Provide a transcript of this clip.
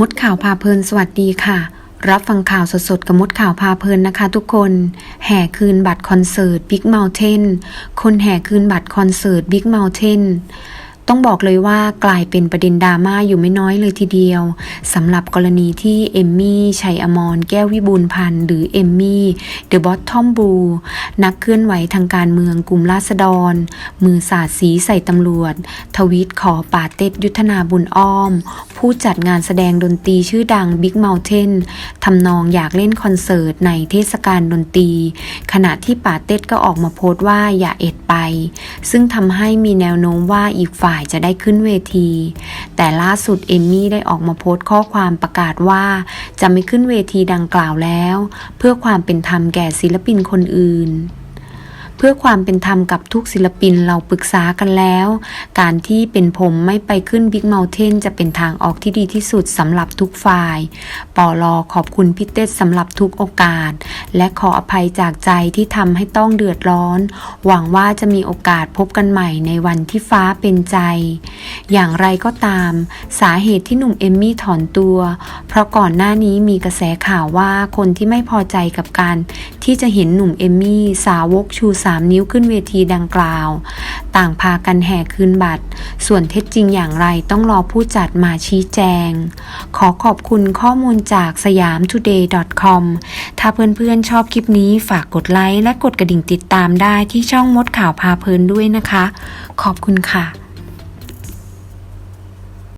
มดข่าวพาเพลินสวัสดีค่ะ รับฟังข่าวสดๆ กับมดข่าวพาเพลินนะคะทุกคน แห่คืนบัตรคอนเสิร์ต Big Mountain คนแห่คืนบัตรคอนเสิร์ต Big Mountain ต้องบอกเลยว่ากลายเป็นประเด็นดราม่าอยู่ไม่น้อยเลยทีเดียวสำหรับกรณีที่เอมมี่ชัยอมรแก้ววิบูลพันธ์หรือเอมมี่เดอะบอททอมบูนักเคลื่อนไหวทางการเมืองกลุ่มราษฎร มือสาดสีใส่ตำรวจ ทวีตขอป่าเต็ดยุทธนาบุญอ้อม ผู้จัดงานแสดงดนตรีชื่อดัง Big Mountain ทำนองอยากเล่นคอนเสิร์ตในเทศกาลดนตรี ขณะที่ป่าเต็ดก็ออกมาโพสต์ว่าอย่าเอ็ดไป ซึ่งทำให้มีแนวโน้มว่าอีกฝ่ายจะได้ขึ้นเวที แต่ล่าสุดเอมมี่ได้ออกมาโพสต์ข้อความประกาศว่าจะไม่ขึ้นเวทีดังกล่าวแล้ว เพื่อความเป็นธรรมแก่ศิลปินคนอื่น เพื่อความเป็นธรรมกับทุกศิลปินเราปรึกษากันแล้ว การที่เป็นผมไม่ไปขึ้น Big Mountain จะเป็นทางออกที่ดีที่สุดสำหรับทุกฝ่ายปอลอขอบคุณพี่เต้สำหรับทุกโอกาส และขออภัยจากใจที่ทำให้ต้องเดือดร้อน หวังว่าจะมีโอกาสพบกันใหม่ในวันที่ฟ้าเป็นใจ อย่างไรก็ตาม สาเหตุที่หนุ่มเอมมี่ถอนตัว เพราะก่อนหน้านี้มีกระแสข่าวว่าคนที่ไม่พอใจกับการที่จะเห็นหนุ่มเอมมี่สาวกชูส3 นิ้วขึ้นเวทีดังกล่าว ต่างพากันแห่คืนบัตร ส่วนเท็จจริงอย่างไรต้องรอผู้จัดมาชี้แจง ขอขอบคุณข้อมูลจากสยาม today com ถ้าเพื่อนๆชอบคลิปนี้ฝากกดไลค์และกดกระดิ่งติดตามได้ที่ช่องมดข่าวพาเพลินด้วยนะคะ ขอบคุณค่ะ